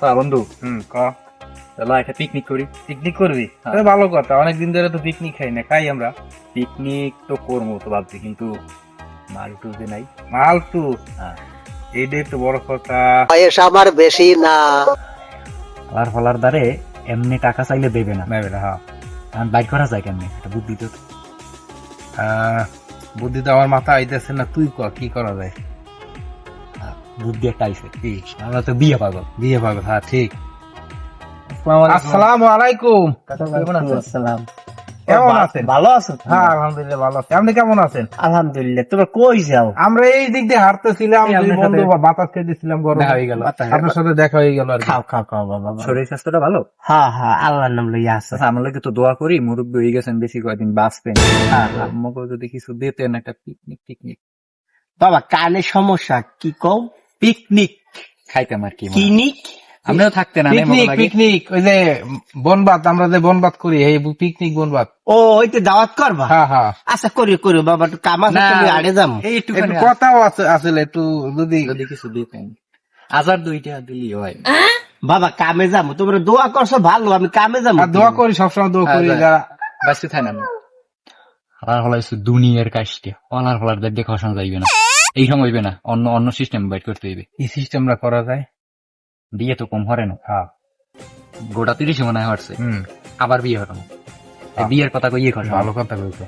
তা বন্ধু। হুম ক? চলো একটা পিকনিক করি। পিকনিক করবি? হ্যাঁ। ভালো কথা অনেকদিন ধরে তো পিকনিক খাই না খাই আমরা। পিকনিক তো করব তো ভাবছি কিন্তু মাল টুলতে নাই। মালটু হ্যাঁ। এইটাই তো বড় কথা। বয়স আমার বেশি না। আর ফলার দ্বারে এমনি টাকা চাইলে দেবে না। নেবে না হ্যাঁ। কারণ করা যায় কেমনি? একটা বুদ্ধি তো। আহ, বুদ্ধি তো আমার মাথা আইতেছে না তুই ক কি করা যায়? বুদ্ধি একটা আইসে। কি? আমরা তো বিয়ে পাগল। বিয়ে পাবে হ্যাঁ ঠিক। আসসালামু আলাইকুম। আসসালাম কেমন আছেন? ভালো আছো হ্যাঁ আলহামদুলিল্লাহ ভালো আছি। আপনি কেমন আছেন? আলহামদুলিল্লাহ তোমরা কই যাও? আমরা এই দিক দিয়ে হাঁটতেছিলাম দুই বন্ধু বাতাস খেতেছিলাম গরম। হয়ে গেল। আপনার সাথে দেখা হয়ে গেল আর খাও খাও খাও বাবা। শরীর স্বাস্থ্যটা ভালো? হ্যাঁ হ্যাঁ আল্লাহর নাম লইয়া আছে। আচ্ছা আমার লাগে তো দোয়া করি মুরব্বী হয়ে গেছেন বেশি কয়েকদিন বাঁচবেন। হ্যাঁ, হ্যাঁ। আমাকে যদি কিছু দিতেন একটা পিকনিক পিকনিক বাবা কানে সমস্যা কি কও? পিকনিক খাইতাম আর কি কিনিক আমরাও থাকতেন না পিকনিক পিকনিক ওই যে বনবাত আমরা যে বনবাত করি এই পিকনিক বনবাত ও ওইতে দাওয়াত করবা? হ্যাঁ হ্যাঁ। আচ্ছা করি করি বাবা একটু কাম আছে তুমি আড়ে যাম একটু কথাও আছে আসলে একটু যদি যদি কিছু দিতেন হাজার দুইটা দিলি হয়। বাবা কামে যাব। তোমরা দোয়া করছ ভালো আমি কামে যাব। দোয়া করি সবসময় দোয়া করি যারা বাঁচতে থাকে না দুনিয়ার কাজটি। অনার ফলার দেখে খসানো যাইবে না। এই সময় হইবে না অন্য অন্য সিস্টেম বাইট করতে হইবে। এই সিস্টেমটা করা যায়? বিয়ে তো কম হরে না। হ্যাঁ। গোটা তিরিশে মনে হয় হারছে। আবার বিয়ে হরে না বিয়ের কথা কইয়ে কথা ভালো কথা বলছো